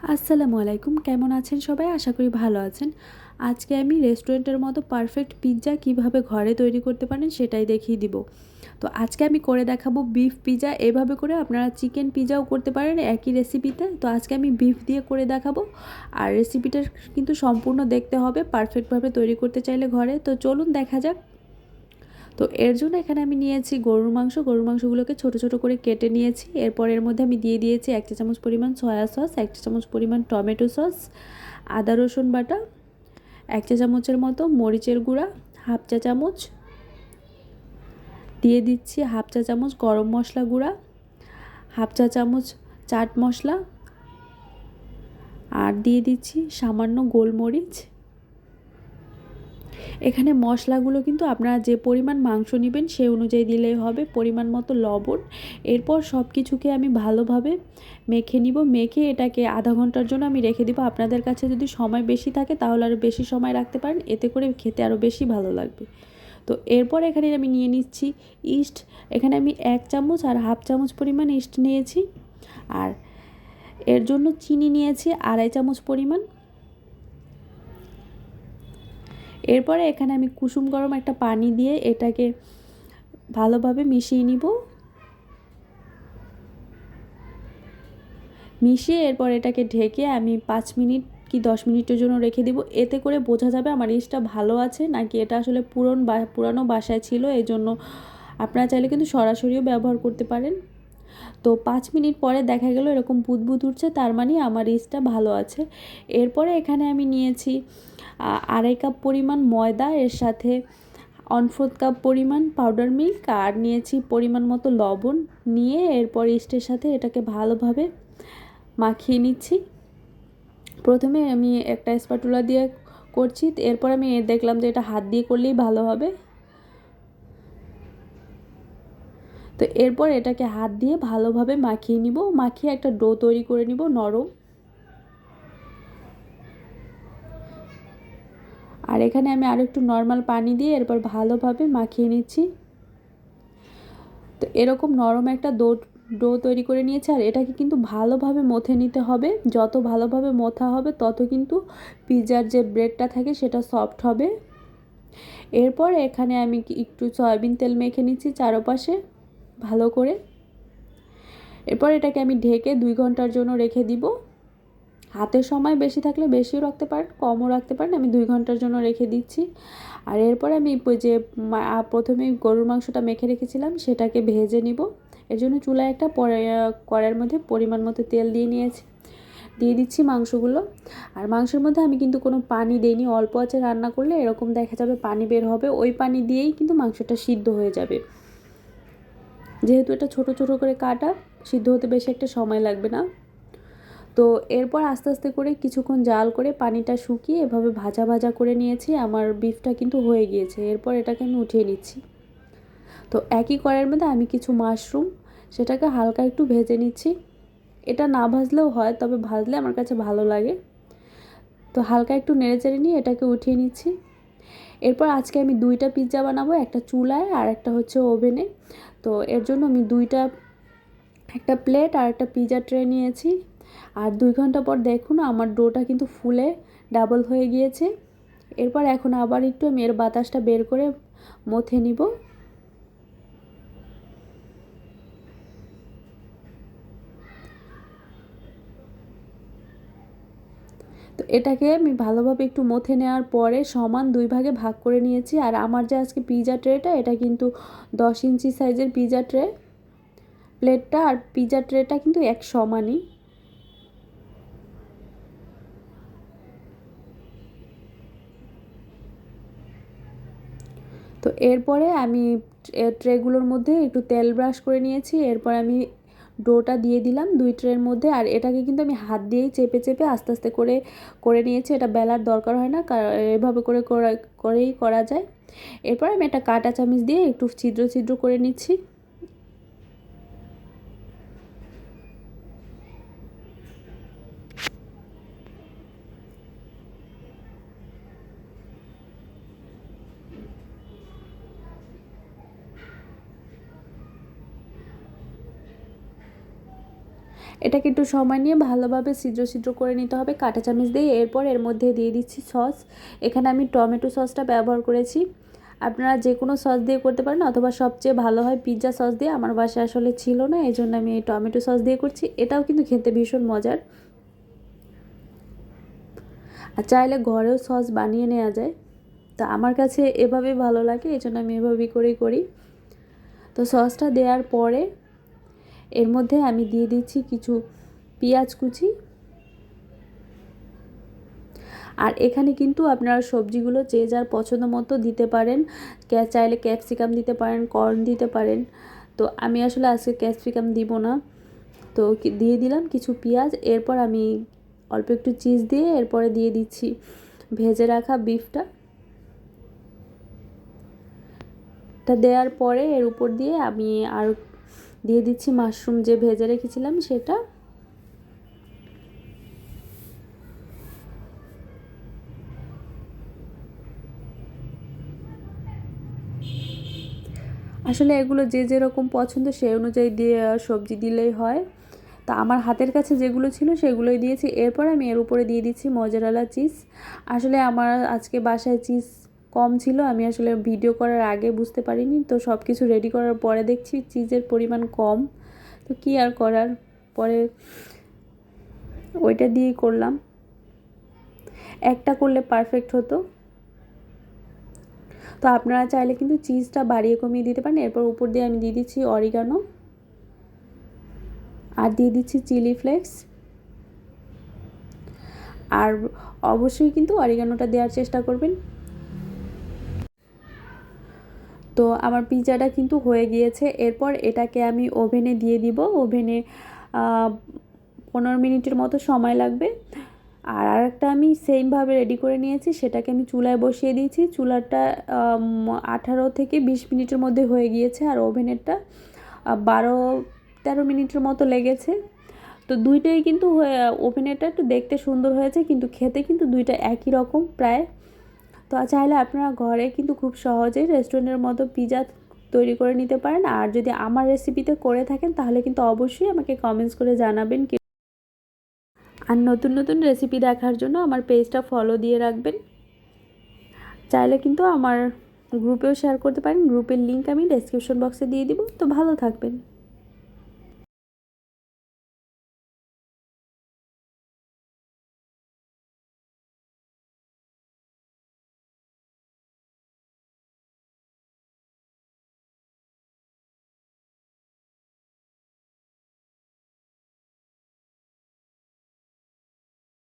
আসসালামু আলাইকুম, কেমন আছেন সবাই? আশা করি ভালো আছেন। আজকে আমি রেস্টুরেন্টের মতো পারফেক্ট পিৎজা কীভাবে ঘরে তৈরি করতে পারেন সেটাই দেখিয়ে দিব। তো আজকে আমি করে দেখাবো বিফ পিৎজা। এভাবে করে আপনারা চিকেন পিৎজাও করতে পারেন একই রেসিপিতে। তো আজকে আমি বিফ দিয়ে করে দেখাবো। আর রেসিপিটা কিন্তু সম্পূর্ণ দেখতে হবে, পারফেক্টভাবে তৈরি করতে চাইলে ঘরে। তো চলুন দেখা যাক। তো এর জন্য এখানে আমি নিয়েছি গরুর মাংস। গরুর মাংসগুলোকে ছোট ছোট করে কেটে নিয়েছি। এরপর এর মধ্যে আমি দিয়ে দিয়েছি এক চা চামচ পরিমাণ সয়া সস, এক চা চামচ পরিমাণ টমেটো সস, আদা, রসুন বাটা, এক চা চামচের মতো মরিচের গুঁড়া, হাফ চা চামচ, দিয়ে দিচ্ছি হাফ চা চামচ গরম মশলা গুঁড়া, হাফ চা চামচ চাট মশলা, আর দিয়ে দিচ্ছি সামান্য গোলমরিচ এখানে মশলাগুলো কিন্তু আপনারা যে পরিমাণ মাংস নেবেন সেই অনুযায়ী দিলেই হবে, পরিমাণ মতো লবণ। এরপর সব কিছুকে আমি ভালোভাবে মেখে নিব। মেখে এটাকে আধা ঘণ্টার জন্য আমি রেখে দিব। আপনাদের কাছে যদি সময় বেশি থাকে তাহলে আরও বেশি সময় রাখতে পারেন, এতে করে খেতে আরও বেশি ভালো লাগবে। তো এরপর এখানে আমি নিয়ে নিচ্ছি ইস্ট। এখানে আমি এক চামচ আর হাফ চামচ পরিমাণ ইস্ট নিয়েছি। আর এর জন্য চিনি নিয়েছি, আড়াই চামচ পরিমাণ। এরপরে এখানে আমি কুসুম গরম একটা পানি দিয়ে এটাকে ভালোভাবে মিশিয়ে নিব। মিশিয়ে এরপর এটাকে ঢেকে আমি পাঁচ মিনিট কি দশ মিনিটের জন্য রেখে দিব। এতে করে বোঝা যাবে আমার ইস্টটা ভালো আছে নাকি এটা আসলে পুরন বা, পুরানো বাসায় ছিল। এই জন্য আপনারা চাইলে কিন্তু সরাসরিও ব্যবহার করতে পারেন। তো পাঁচ মিনিট পরে দেখা গেল এরকম বুদবুদ উঠছে, তার মানে আমার ইস্টটা ভালো আছে। এরপরে এখানে আমি নিয়েছি আড়াই কাপ পরিমাণ ময়দা, এর সাথে অনফোর্থ কাপ পরিমাণ পাউডার মিল্ক আর নিয়েছি পরিমাণ মতো লবণ। নিয়ে এরপর ইস্টের সাথে এটাকে ভালোভাবে মাখিয়ে নিচ্ছি। প্রথমে আমি একটা স্পাটুলা দিয়ে করছি, এরপর আমি দেখলাম যে এটা হাত দিয়ে করলেই ভালো হবে। তো এরপর এটাকে হাত দিয়ে ভালোভাবে মাখিয়ে নিব। মাখিয়ে একটা ডো তৈরি করে নিব নরম। আর এখানে আমি আরও একটু নর্মাল পানি দিয়ে এরপর ভালোভাবে মাখিয়ে নিচ্ছি। তো এরকম নরম একটা দো, ডো তৈরি করে নিয়েছি। আর এটাকে কিন্তু ভালোভাবে মথে নিতে হবে। যত ভালোভাবে মথা হবে, তত কিন্তু পিৎজার যে ব্রেডটা থাকে, সেটা সফট হবে। এরপর এখানে আমি একটু সয়াবিন তেল মেখে নিচ্ছি চারপাশে। ভালো করে। এরপর এটাকে আমি ঢেকে দুই ঘণ্টার জন্য রেখে দিব। হাতের সময় বেশি থাকলে বেশিও রাখতে পারেন, কমও রাখতে পারেন, আমি দুই ঘণ্টার জন্য রেখে দিচ্ছি। আর এরপর আমি যে প্রথমে গরুর মাংসটা মেখে রেখেছিলাম, সেটাকে ভেজে নিব। এর জন্য চুলায় একটা কড়াইয়ের মধ্যে পরিমাণ মতো তেল দিয়ে নিয়েছি, দিয়ে দিচ্ছি মাংসগুলো। আর মাংসের মধ্যে আমি কিন্তু কোনো পানি দিইনি, অল্প আছে রান্না করলে এরকম দেখা যাবে পানি বের হবে, ওই পানি দিয়েই কিন্তু মাংসটা সিদ্ধ হয়ে যাবে। যেহেতু এটা ছোট ছোট করে কাটা, সিদ্ধ হতে বেশি একটা সময় লাগবে না। তো এরপর আস্তে আস্তে করে কিছুক্ষণ জাল করে পানিটা শুকিয়ে এভাবে ভাজা ভাজা করে নিয়েছি। আমার বিফটা কিন্তু হয়ে গিয়েছে। এরপর এটাকে আমি উঠিয়ে নিচ্ছি। তো একই করার মধ্যে আমি কিছু মাশরুম সেটাকে হালকা একটু ভেজে নিচ্ছি। এটা না ভাজলেও হয়, তবে ভাজলে আমার কাছে ভালো লাগে। তো হালকা একটু নেড়ে চেড়ে নিয়ে এটাকে উঠিয়ে নিচ্ছি। এরপর আজকে আমি দুইটা পিৎজা বানাবো, একটা চুলায় আর একটা হচ্ছে ওভেনে তো এর জন্য আমি দুইটা, একটা প্লেট আর একটা পিজা ট্রে নিয়েছি। আর দুই ঘণ্টা পর দেখুন আমার ডোটা কিন্তু ফুলে ডাবল হয়ে গিয়েছে। এরপর এখন আবার একটু আমি এর বাতাসটা বের করে মথে নিব। তো এটাকে আমি ভালোভাবে একটু মথে নেওয়ার পরে সমান দুই ভাগে ভাগ করে নিয়েছি। আর আমার যে আজকে পিজা ট্রেটা এটা কিন্তু দশ ইঞ্চি সাইজের পিজা ট্রে প্লেটটা আর পিজা ট্রেটা কিন্তু এক সমানই। তো এরপরে আমি ট্রেগুলোর মধ্যে একটু তেল ব্রাশ করে নিয়েছি। এরপর আমি ডোটা দিয়ে দিলাম দুই ট্রের মধ্যে আর এটাকে কিন্তু আমি হাত দিয়েই চেপে চেপে আস্তে আস্তে করে করে নিয়েছি। এটা বেলার দরকার হয় না এভাবে করে করেই করা যায়। এরপর আমি একটা কাটা চামিচ দিয়ে একটু ছিদ্র ছিদ্র করে নিচ্ছি। এটাকে একটু সময় নিয়ে ভালোভাবে ছিদ্র ছিদ্র করে নিতে হবে। কাঁটা চামচ দিয়ে এরপর এর মধ্যে দিয়ে দিচ্ছি সস। এখানে আমি টমেটো সসটা ব্যবহার করেছি। আপনারা যে কোনো সস দিয়ে করতে পারেন অথবা সবচেয়ে ভালো হয় পিৎজা সস দিয়ে। আমার বাসায় আসলে ছিল না এই জন্য আমি এই টমেটো সস দিয়ে করছি। এটাও কিন্তু খেতে ভীষণ মজার। আর চাইলে ঘরেও সস বানিয়ে নেওয়া যায়। তা আমার কাছে এভাবে ভালো লাগে এই জন্য আমি এভাবেই করেই করি। তো সসটা দেওয়ার পরে এর মধ্যে আমি দিয়ে দিচ্ছি কিছু পেঁয়াজ কুচি। আর এখানে কিন্তু আপনারা সবজিগুলো যে যার পছন্দ মতো দিতে পারেন। চাইলে ক্যাপসিকাম দিতে পারেন, কর্ন দিতে পারেন। তো আমি আসলে আজকে ক্যাপসিকাম দিব না। তো দিয়ে দিলাম কিছু পেঁয়াজ। এরপর আমি অল্প একটু চিজ দিয়ে এরপরে দিয়ে দিচ্ছি ভেজে রাখা বিফটা। এটা দেওয়ার পরে এর উপর দিয়ে আমি আর দিয়ে দিচ্ছি মাশরুম যে ভেজে রেখেছিলাম সেটা। আসলে এগুলো যে যেরকম পছন্দ সেই অনুযায়ী দিয়ে সবজি দিলেই হয়। তা আমার হাতের কাছে যেগুলো ছিল সেগুলোই দিয়েছি। এরপর আমি এর উপরে দিয়ে দিচ্ছি মজারালা চিজ। আসলে আমার আজকে বাসায় চিজ কম ছিল, আমি আসলে ভিডিও করার আগে বুঝতে পারিনি, তো সব কিছু রেডি করার পরে দেখছি চিজের পরিমাণ কম, তো কী আর করার? পরে ওইটা দিয়েই করলাম। একটা করলে পারফেক্ট হতো। তো আপনারা চাইলে কিন্তু চিজটা বাড়িয়ে কমিয়ে দিতে পারেন, এরপর উপর দিয়ে আমি দিয়ে দিচ্ছি অরিগানো আর দিয়ে দিচ্ছি চিলি ফ্লেক্স আর অবশ্যই কিন্তু অরিগানোটা দেওয়ার চেষ্টা করবেন। তো আমার পিৎজাটা কিন্তু হয়ে গিয়েছে। এরপর এটাকে আমি ওভেনে দিয়ে দিব। ওভেনে পনেরো মিনিটের মতো সময় লাগবে। আর আরেকটা আমি সেমভাবে রেডি করে নিয়েছি। সেটাকে আমি চুলায় বসিয়ে দিয়েছি। চুলাটা আঠারো থেকে বিশ মিনিটের মধ্যে হয়ে গিয়েছে আর ওভেনেরটা বারো, তেরো মিনিটের মতো লেগেছে। তো দুইটাই কিন্তু ওভেনেরটা একটু দেখতে সুন্দর হয়েছে। কিন্তু খেতে কিন্তু দুইটা একই রকম প্রায়। তো চাইলে আপনারা ঘরে কিন্তু খুব সহজেই রেস্টুরেন্টের মতো পিজা তৈরি করে নিতে পারেন। আর যদি আমার রেসিপিতে করে থাকেন, তাহলে কিন্তু অবশ্যই আমাকে কমেন্টস করে জানাবেন কি আর নতুন নতুন রেসিপি দেখার জন্য আমার পেজটা ফলো দিয়ে রাখবেন। চাইলে কিন্তু আমার গ্রুপেও শেয়ার করতে পারেন। গ্রুপের লিঙ্ক আমি ডেসক্রিপশন বক্সে দিয়ে দিব। তো ভালো থাকবেন।